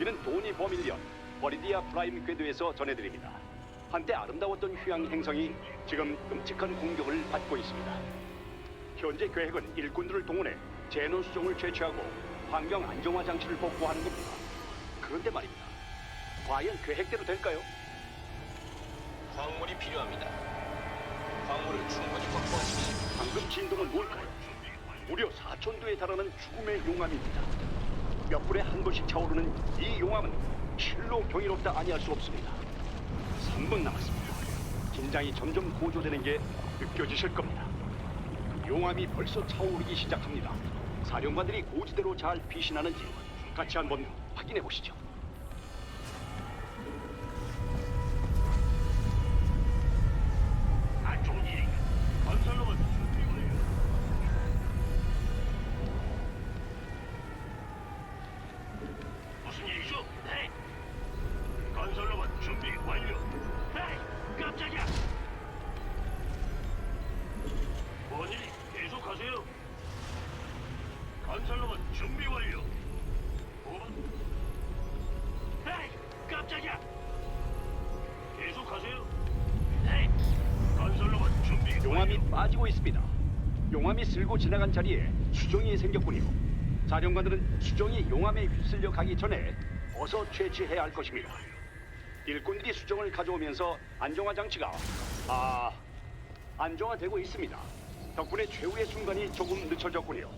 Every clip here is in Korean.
여기는 도니 버밀리언 버리디아 프라임 궤도에서 전해드립니다. 한때 아름다웠던 휴양 행성이 지금 끔찍한 공격을 받고 있습니다. 현재 계획은 일꾼들을 동원해 제논 수종을 채취하고 환경 안정화 장치를 복구하는 겁니다. 그런데 말입니다. 과연 계획대로 될까요? 광물이 필요합니다. 광물을 충분히 확보하십시오. 방금 진동은 뭘까요? 무려 4천도에 달하는 죽음의 용암입니다. 몇 분에 한 번씩 차오르는 이 용암은 실로 경이롭다 아니할 수 없습니다. 3분 남았습니다. 긴장이 점점 고조되는 게 느껴지실 겁니다. 용암이 벌써 차오르기 시작합니다. 사령관들이 고지대로 잘 피신하는지 같이 한번 확인해 보시죠. 용암이 쓸고 지나간 자리에 수정이 생겼군요. 사령관들은 수정이 용암에 휩쓸려 가기 전에 어서 채취해야 할 것입니다. 일꾼들이 수정을 가져오면서 안정화 장치가 아 안정화되고 있습니다. 덕분에 최후의 순간이 조금 늦춰졌군요.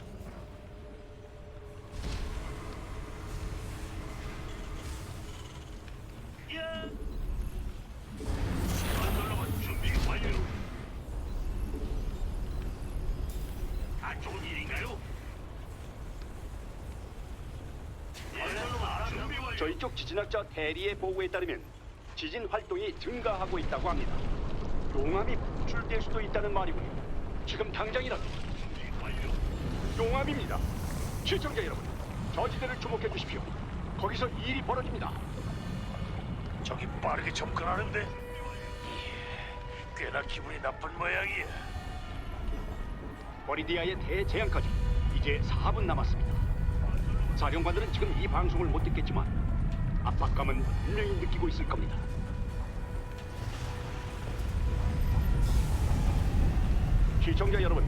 야! 건설로만 준비 완료. 안 좋은 일인가요? 건설로만 준비 완료. 저희 쪽 지진학자 대리의 보고에 따르면 지진 활동이 증가하고 있다고 합니다. 용암이 분출될 수도 있다는 말이군요. 지금 당장이라도. 용암입니다. 시청자 여러분, 저지대를 주목해 주십시오. 거기서 일이 벌어집니다. 저기 빠르게 접근하는데. 예, 꽤나 기분이 나쁜 모양이야. 버리디아의 대재앙까지 이제 4분 남았습니다. 사령관들은 지금 이 방송을 못 듣겠지만 압박감은 분명히 느끼고 있을 겁니다. 시청자 여러분,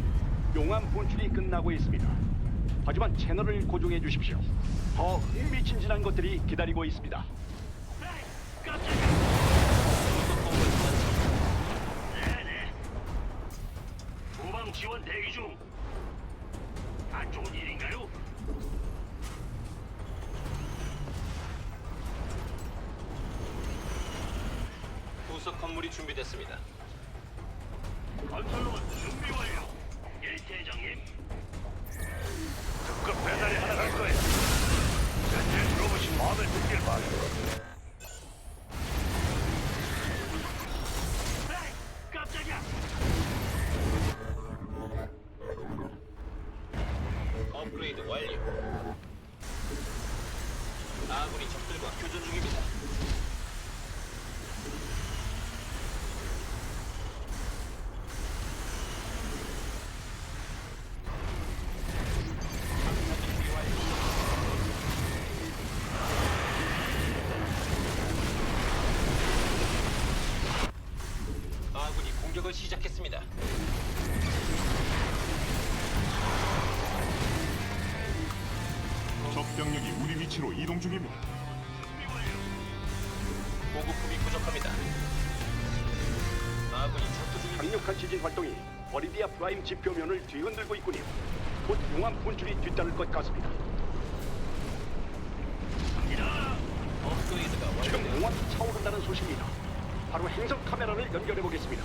용암 분출이 끝나고 있습니다. 하지만 채널을 고정해 주십시오. 더 흥미진진한 것들이 기다리고 있습니다. 완료. 아군이 적들과 교전 중입니다. 이동 중입니다. 보급품이 부족합니다. 아군이 전투 중입니다. 강력한 지진 활동이 버리디아 프라임 지표면을 뒤흔들고 있군요. 곧 용암 분출이 뒤따를 것 같습니다. 업그레이드가 지금 완료되었습니다. 용암이 차오른다는 소식입니다. 바로 행성 카메라를 연결해 보겠습니다.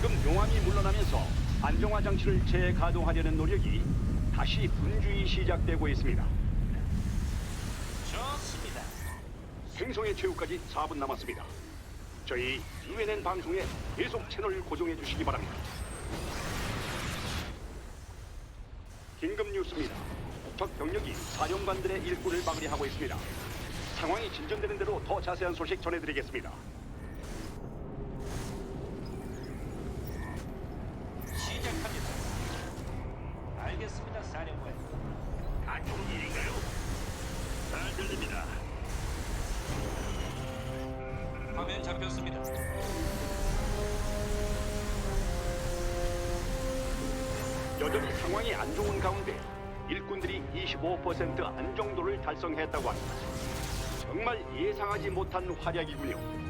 지금 용암이 물러나면서 안정화 장치를 재가동하려는 노력이 다시 분주히 시작되고 있습니다. 좋습니다. 행성의 최후까지 4분 남았습니다. 저희 UNN 방송에 계속 채널 고정해 주시기 바랍니다. 긴급 뉴스입니다. 적 병력이 사령관들의 일꾼을 마무리하고 있습니다. 상황이 진전되는 대로 더 자세한 소식 전해드리겠습니다. 여전히 상황이 안 좋은 가운데 일꾼들이 25% 안정도를 달성했다고 합니다. 정말 예상하지 못한 활약이군요.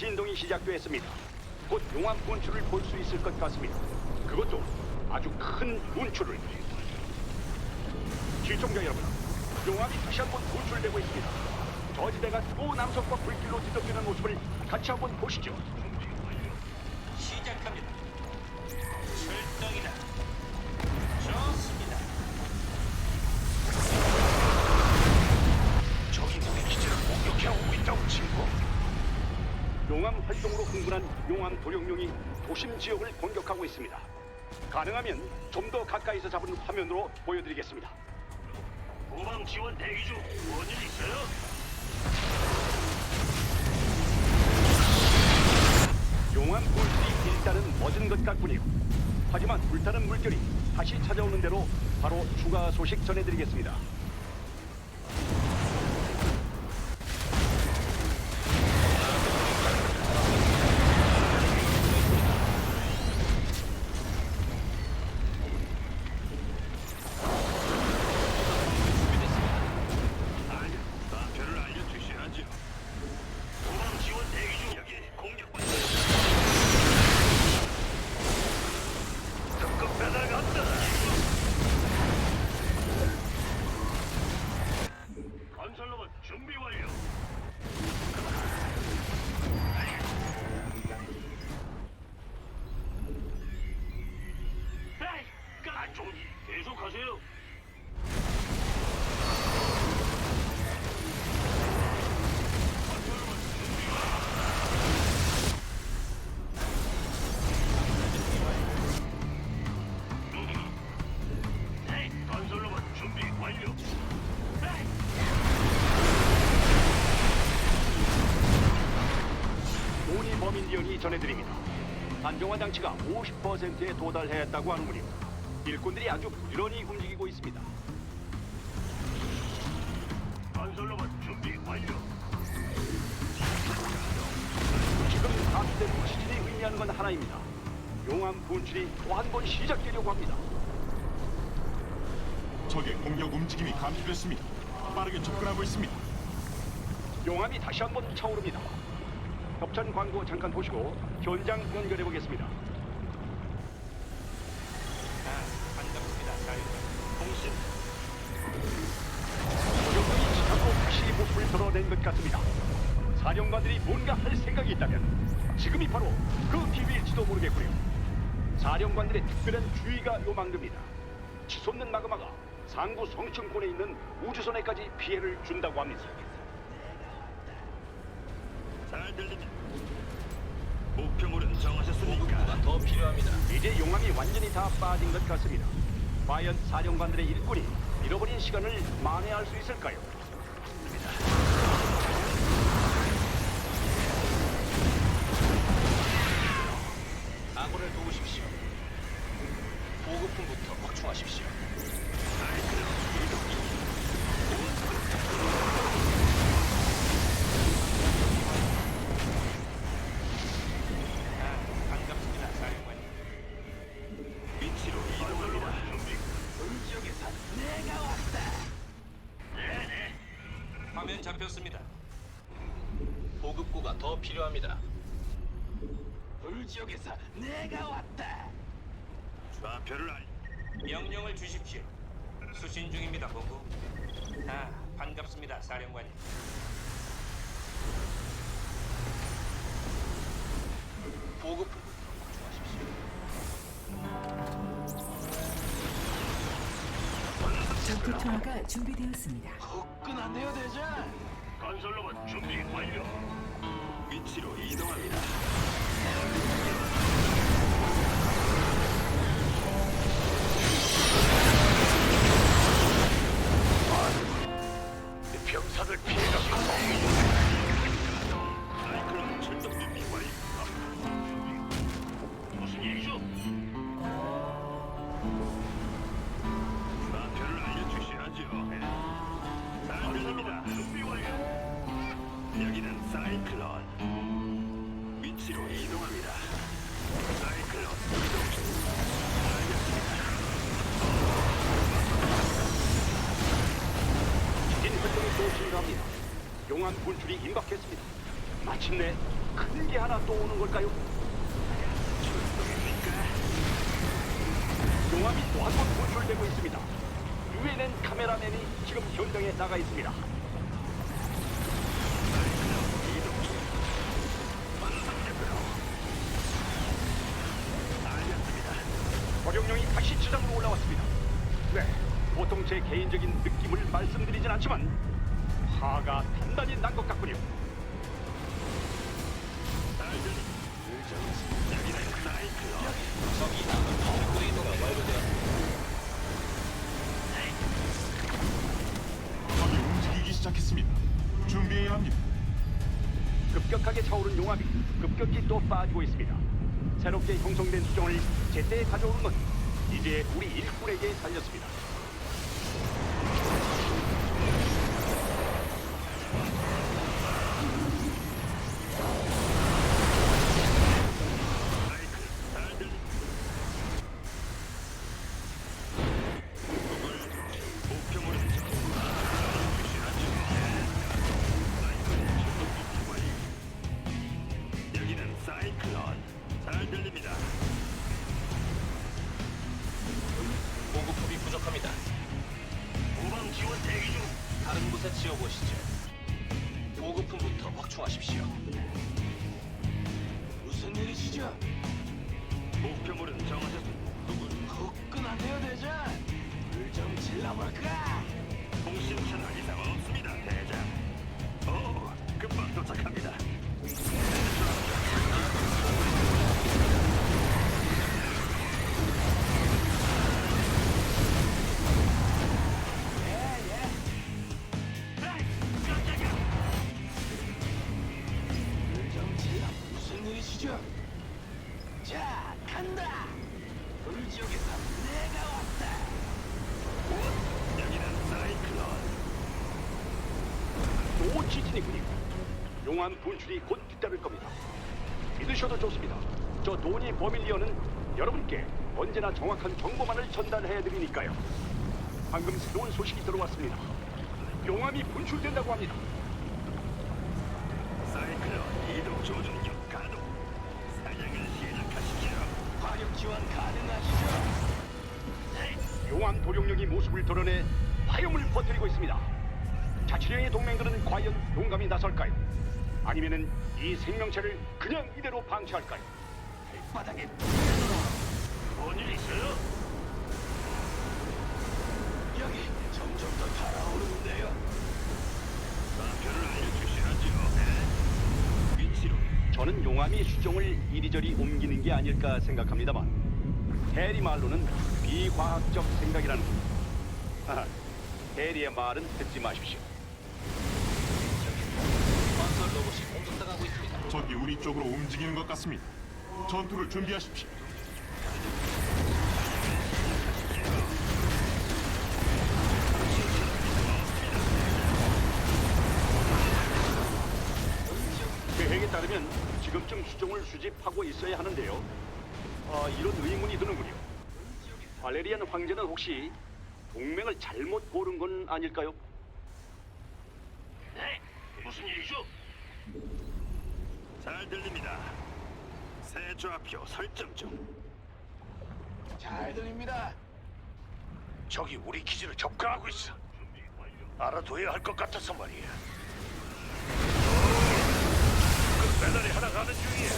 진동이 시작됐습니다. 곧 용암 분출을 볼 수 있을 것 같습니다. 그것도 아주 큰 분출을. 시청자 여러분, 용암이 다시 한번 분출되고 있습니다. 저지대가 또 남성과 불길로 뒤덮이는 모습을 같이 한번 보시죠. 시작합니다. 용암 활동으로 흥분한 용암 도룡룡이 도심 지역을 공격하고 있습니다. 가능하면 좀 더 가까이서 잡은 화면으로 보여드리겠습니다. 후방 지원 대기 중. 뭔일 있어요? 용암 불길이 일단은 멎은 것 같군요. 하지만 불타는 물결이 다시 찾아오는 대로 바로 추가 소식 전해드리겠습니다. 전해드립니다. 안정화 장치가 50%에 도달했다고 하는군요. 일꾼들이 아주 부지런히 움직이고 있습니다. 건설로봇 준비 완료. 지금 감시된 지진이 의미하는 건 하나입니다. 용암 분출이 또 한 번 시작되려고 합니다. 적의 공격 움직임이 감지됐습니다. 빠르게 접근하고 있습니다. 용암이 다시 한 번 차오릅니다. 협찬 광고 잠깐 보시고 현장 연결해 보겠습니다. 아, 반갑습니다. 통신 조정군이 지하고 다시 모습을 드러낸 것 같습니다. 사령관들이 뭔가 할 생각이 있다면 지금이 바로 그 기회일지도 모르겠고요. 사령관들의 특별한 주의가 요망됩니다. 치솟는 마그마가 상부 성층권에 있는 우주선에까지 피해를 준다고 합니다. 목표물은 정하셨습니까? 보급고가 더 필요합니다. 이제 용암이 완전히 다 빠진 것 같습니다. 과연 사령관들의 일꾼이 잃어버린 시간을 만회할 수 있을까요? 잡혔습니다. 보급고가 더 필요합니다. 불지역에서 내가 왔다. 좌표를 알. 명령을 주십시오. 수신 중입니다, 보고. 아, 반갑습니다, 사령관님. 확충하십시오. 전투 투하가 준비되었습니다. 끝났네요, 대장. 건설로봇 준비 완료. 위치로 이동합니다. 용암 분출이 임박했습니다. 마침내 큰 게 하나 또 오는 걸까요? 용암이 또 한 번 분출되고 있습니다. 유엔엔 카메라맨이 지금 현장에 나가 있습니다. 버룡령이 다시 지상으로 올라왔습니다. 네, 보통 제 개인적인 느낌을 말씀드리진 않지만 화가 급격하게 차오른 용암이 급격히 또 빠지고 있습니다. 새롭게 형성된 수정을 제때 가져오는 건 이제 우리 일꾼에게 달렸습니다. 지어보시죠. 보급품부터 확충하십시오. 무슨 일이시죠? 목표물은 정하 지진이군요. 용암 분출이 곧 뒤따를 겁니다. 믿으셔도 좋습니다. 저 도니 버밀리언은 여러분께 언제나 정확한 정보만을 전달해 드리니까요. 방금 새로운 소식이 들어왔습니다. 용암이 분출된다고 합니다. 사이클론 이동 조준력 가동. 사냥을 시작하시죠. 화력 지원 가능하시죠? 용암 도룡령이 모습을 드러내 화염을 퍼뜨리고 있습니다. 자치령의 동맹들은 과연 용감히 나설까요? 아니면은 이 생명체를 그냥 이대로 방치할까요? 바닥에 뭔일 있어요? 여기 점점 더 달아오르는데요. 좌표를 알려주셔야죠. 저는 용암이 수정을 이리저리 옮기는 게 아닐까 생각합니다만 해리 말로는 비과학적 생각이라는 군 하하, 해리의 말은 듣지 마십시오. 건설 로봇이 공격당하고 있습니다. 적이 우리 쪽으로 움직이는 것 같습니다. 전투를 준비하십시오. 계획에 따르면 지금쯤 수정을 수집하고 있어야 하는데요. 아, 이런 의문이 드는군요. 발레리안 황제는 혹시 동맹을 잘못 고른 건 아닐까요? 네, 무슨 일이죠? 잘 들립니다. 새 좌표 설정 중. 잘 들립니다. 적이 우리 기지를 접근하고 있어. 알아둬야 할 것 같아서 말이야. 그 배달이 하나 가는 중이야.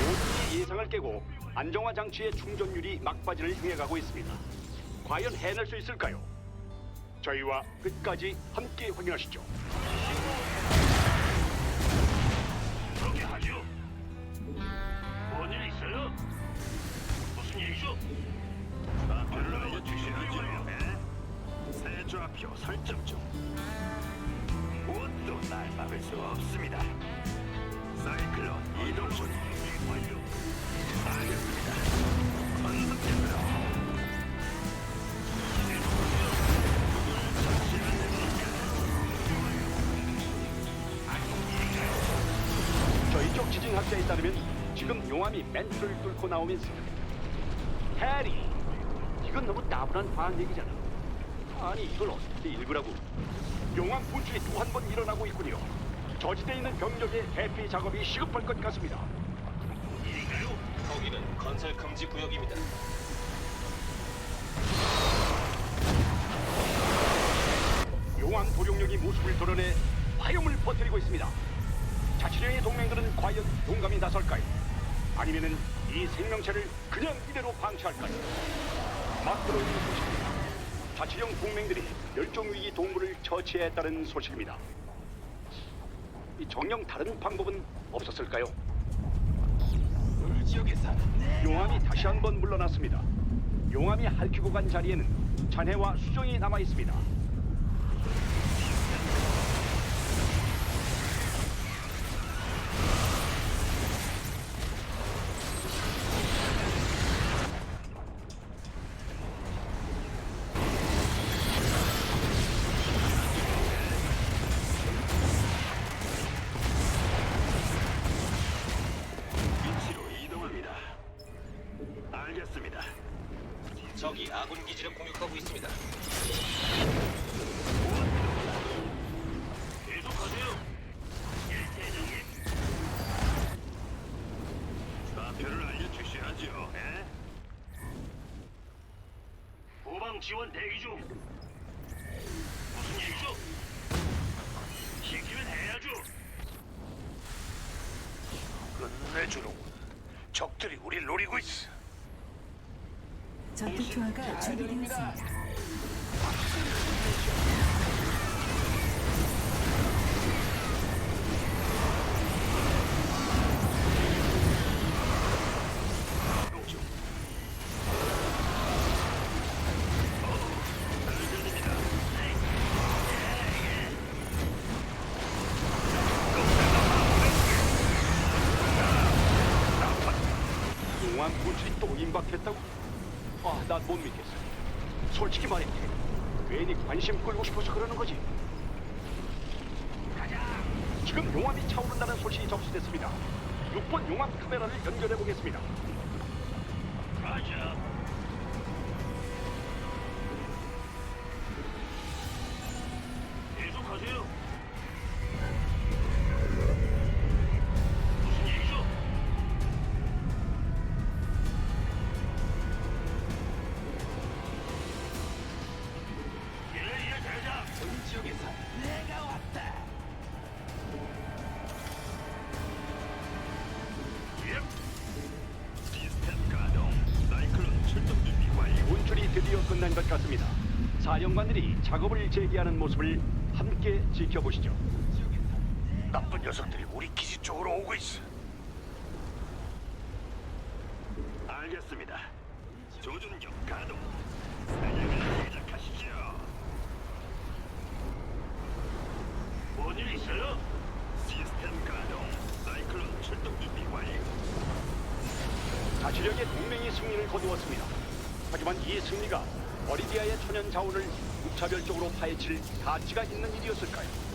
모든 예상을 깨고 안정화 장치의 충전율이 막바지를 향해 가고 있습니다. 과연 해낼 수 있을까요? 저희와 끝까지 함께 확인하시죠. 용암이 멘트를 뚫고 나오면서 해리 이건 너무 나분한 과학 얘기잖아 아니 이걸 어떻게 읽으라고 용암 분출이 또 한 번 일어나고 있군요 저지대에 있는 병력의 대피 작업이 시급할 것 같습니다 일인가요? 거기는 건설 금지 구역입니다. 용암 도룡력이 모습을 드러내 화염을 퍼뜨리고 있습니다 자치령의 동맹들은 과연 용감히 나설까요? 아니면은 이 생명체를 그냥 이대로 방치할까요? 막으로 있는 소식입니다. 자치령 동맹들이 멸종위기 동물을 처치했다는 소식입니다. 이 정령 다른 방법은 없었을까요? 물지역에서 용암이 다시 한 번 물러났습니다. 용암이 핥히고 간 자리에는 잔해와 수정이 남아 있습니다. 공격하고 있습니다. 계속하세요. 예, 대장님. 좌표를 알려주셔야죠. 예? 후방 지원 대기 중. 무슨 일이죠? 시키면 해야죠. 끝내주는군. 적들이 우리를 노리고 있어. 전투 투하가 준비되었습니다. 가 작업을 재개하는 모습을 함께 지켜보시죠. 나쁜 녀석들이 우리 기지 쪽으로 오고 있어. 알겠습니다. 조준력 가동. 사냥을 시작하시죠. 뭔일 있어요? 시스템 가동. 사이클론 출동 준비 완료. 자치력의 동맹이 승리를 거두었습니다. 하지만 이 승리가 버리디아의 천연 자원을 무차별적으로 파헤칠 가치가 있는 일이었을까요?